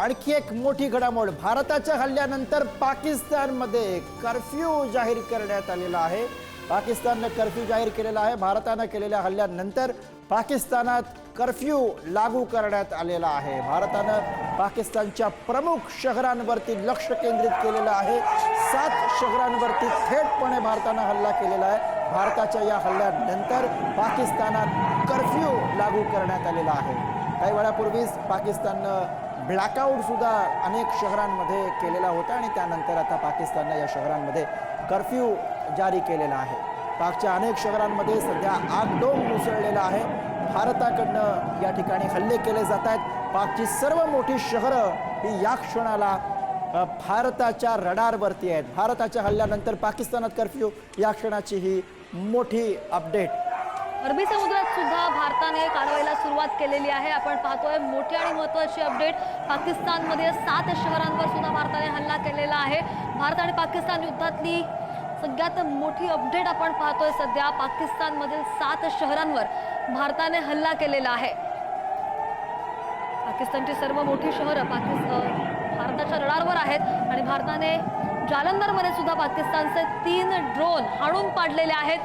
आणखी एक मोठी घडामोड. भारताच्या हल्ल्यानंतर पाकिस्तानमध्ये कर्फ्यू जाहीर करण्यात आलेला आहे. पाकिस्ताननं कर्फ्यू जाहीर केलेला आहे. भारतानं केलेल्या हल्ल्यानंतर पाकिस्तानात कर्फ्यू लागू करण्यात आलेला आहे. भारतानं पाकिस्तानच्या प्रमुख शहरांवरती लक्ष केंद्रित केलेलं आहे. सात शहरांवरती थेटपणे भारतानं हल्ला केलेला आहे. भारताच्या या हल्ल्यानंतर पाकिस्तानात कर्फ्यू लागू करण्यात आलेला आहे. काही वेळापूर्वीच पाकिस्ताननं ब्लॅकआउटसुद्धा अनेक शहरांमध्ये केलेला होता आणि त्यानंतर आता पाकिस्ताननं या शहरांमध्ये कर्फ्यू जारी केलेला आहे. पाकच्या अनेक शहरांमध्ये सध्या आगडोंग मुसळलेला आहे. भारताकडनं या ठिकाणी हल्ले केले जात आहेत. पाकची सर्व मोठी शहरं ही या क्षणाला भारताच्या रडारवरती आहेत. भारताच्या हल्ल्यानंतर पाकिस्तानात कर्फ्यू या क्षणाची ही मोठी अपडेट अरबी समुद्रात सुद्धा भारताने कारवाईला सुरुवात केलेली आहे. आपण पाहतोय मोठी आणि महत्वाची अपडेट. पाकिस्तानमध्ये सात शहरांवर सुद्धा भारताने हल्ला केलेला आहे. भारत आणि पाकिस्तान युद्धातली सगळ्यात मोठी अपडेट आपण पाहतोय सध्या. पाकिस्तानमधील सात शहरांवर भारताने हल्ला केलेला आहे. पाकिस्तानची सर्व मोठी शहरं पाकिस्तान भारताच्या रडारवर आहेत आणि भारताने जालंधरमध्ये सुद्धा पाकिस्तानचे तीन ड्रोन हाणून पाडलेले आहेत.